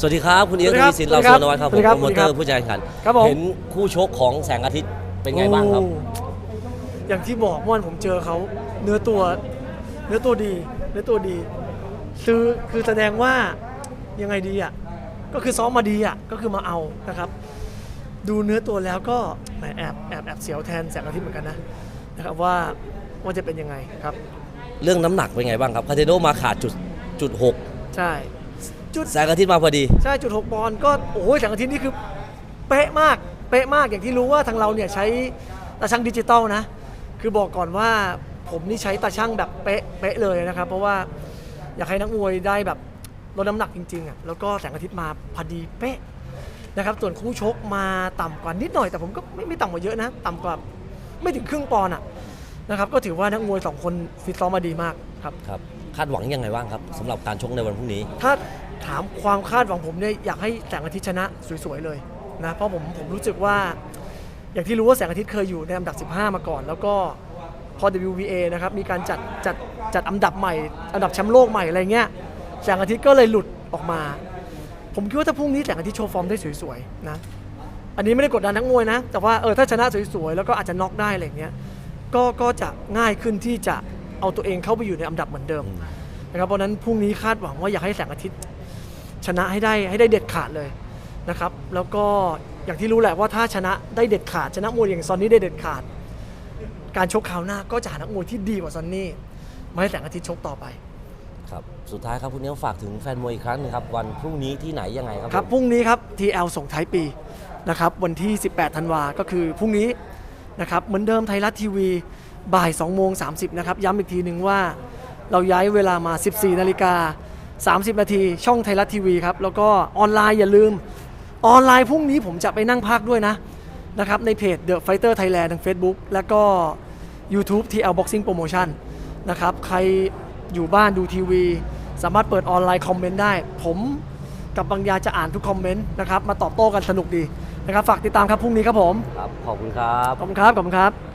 สวัสดีครับ คุณเอียงสวัทสดีครับวีสินเราสวัโซสดีครับนวัฒน์ครับผสวัมสดีครับโปรโมเตอสวัสดีครับร์ผู้จัดการแข่งขันครับผมเห็นคู่ชกของแสงอาทิตย์เป็นไงบ้างครับโอ้อย่างที่บอกเมื่อวานผมเจอเขาเนื้อตัว เนื้อตัวดี เนื้อตัวดี คือคือแสดงว่ายังไงดีอะก็คือซ้อมมาดีอะก็คือมาเอานะครับ ดูเนื้อตัวแล้วก็แหมแอบแอบแอบเสียวแทนแสงอาทิตย์เหมือนกันนะนะครับว่าว่าจะเป็นยังไงครับ เรื่องน้ำหนักเป็นไงบ้างครับคาเทโดมาขาดจุดจุดหกใช่ จุดแสงอาทิตย์มาพอดี ใช่จุดหกปอนด์ก็โอ้ยแสงอาทิตย์นี่คือเป๊ะมากเป๊ะมากอย่างที่รู้ว่าทางเราเนี่ยใช้ตาช่างดิจิตอลนะ คือบอกก่อนว่าผมนี่ใช้ตาช่างแบบเป๊ะเป๊ะเลยนะครับ เพราะว่าอยากให้นักมวยได้แบบลดน้ำหนักจริงๆอะแล้วก็แสงอาทิตย์มาพอดีเป๊ะนะครับส่วนคู่ชกมาต่ำกว่านิดหน่อย แต่ผมก็ไม่ไม่ต่ำกว่าเยอะนะ ต่ำกว่าไม่ถึงครึ่งปอนด์อะนะครับก็ถือว่านักมวยสองคนฟิตซ้อมมาดีมากครับครับคาดหวังยังไงบ้างครับสำหรับการชกในวันพรุ่งนี้ ถ้า ถามความคาดหวังผมเนี่ยอยากให้แสงอาทิตย์ชนะสวยๆเลยนะเพราะผมผมรู้สึกว่า อย่างที่รู้ว่าแสงอาทิตย์เคยอยู่ในอันดับ 15 มาก่อน แล้วก็พอ WBA นะครับมีการจัดจัดจัดอันดับใหม่ อันดับแชมป์โลกใหม่อะไรเงี้ยแสงอาทิตย์ก็เลยหลุดออกมา ผมคิดว่าถ้าพรุ่งนี้แสงอาทิตย์โชว์ฟอร์มได้สวยๆนะอันนี้ไม่ได้กดดันนักมวยนะ แต่ว่าเออถ้าชนะสวยๆแล้วก็อาจจะน็อกได้อะไรเงี้ยก็ก็จะง่ายขึ้นที่จะเอาตัวเองเข้าไปอยู่ในอันดับเหมือนเดิมนะครับเพราะฉะนั้นพรุ่งนี้คาดหวังว่าอยากให้แสงอาทิตย์ ชนะให้ได้ให้ได้เด็ดขาดเลยนะครับ แล้วก็อย่างที่รู้แหละว่าถ้าชนะได้เด็ดขาดชนะมวยอย่างซอนนี่ได้เด็ดขาด การชกคราวหน้าก็จะหานักมวยที่ดีกว่าซอนนี่มาให้แสงอาทิตย์ชกต่อไปครับสุดท้ายครับคุณเอียงฝากถึงแฟนมวยอีกครั้งหนึงครับวันพรุ่งนี้ที่ไหนยังไงครับครับผมพรุ่งนี้ครับ TL ส่งท้ายปีนะครับวันที่ 18 ธันวาก็คือพรุ่งนี้นะครับเหมือนเดิมไทยรัฐทีวีบ่าย2โมง30นะครับย้ำอีกทีหนึ่งว่าเราย้ายเวลามา 14 นาฬิกา 30 นาที ช่องไทยรัฐทีวีครับแล้วก็ออนไลน์อย่าลืม ออนไลน์พรุ่งนี้ผมจะไปนั่งพากย์ด้วยนะนะครับในเพจ The Fighter Thailand ทาง Facebook แล้วก็ YouTube TL Boxing Promotion นะครับใครอยู่บ้านดูทีวี สามารถเปิดออนไลน์คอมเมนต์ได้ ผมกับบางยาจะอ่านทุกคอมเมนต์นะครับมาตอบโต้กันสนุกดีนะครับฝากติดตามครับพรุ่งนี้ครับผมครับขอบคุณครับ ขอบคุณครับขอบคุณครับ